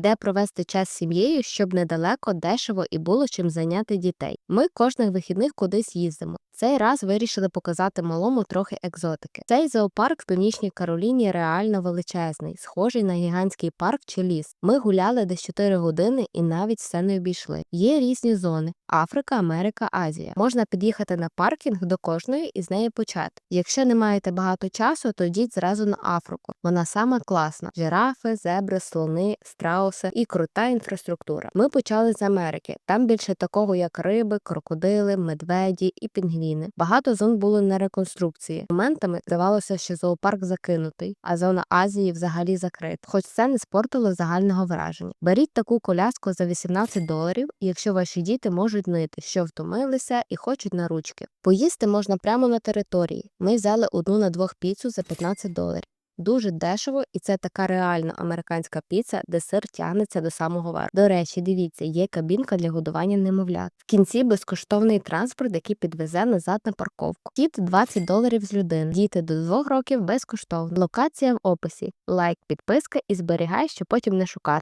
де провести час з сім'єю, щоб недалеко, дешево і було чим зайняти дітей. Ми кожних вихідних кудись їздимо. Цей раз вирішили показати малому трохи екзотики. Цей зоопарк в північній Кароліні реально величезний, схожий на гігантський парк чи ліс. Ми гуляли десь 4 години і навіть все не обійшли. Є різні зони: Африка, Америка, Азія. Можна під'їхати на паркінг до кожної і з неї почати. Якщо не маєте багато часу, то йдіть зразу на Африку. Вона сама класна: жирафи, зебри, слони, страуси і крута інфраструктура. Ми почали з Америки. Там більше такого, як риби, крокодили, медведі і пінгвіни. Багато зон було на реконструкції. Моментами здавалося, що зоопарк закинутий, а зона Азії взагалі закрита. Хоч це не спортило загального враження. Беріть таку коляску за 18 доларів, якщо ваші діти можуть нити, що втомилися і хочуть на ручки. Поїсти можна прямо на території. Ми взяли одну на двох піцу за 15 доларів. Дуже дешево, і це така реальна американська піца, де сир тягнеться до самого верху. До речі, дивіться, є кабінка для годування немовлят. В кінці безкоштовний транспорт, який підвезе назад на парковку. Тіт 20 доларів з людини. Діти до 2 років безкоштовно. Локація в описі. Лайк, підписка і зберігай, щоб потім не шукати.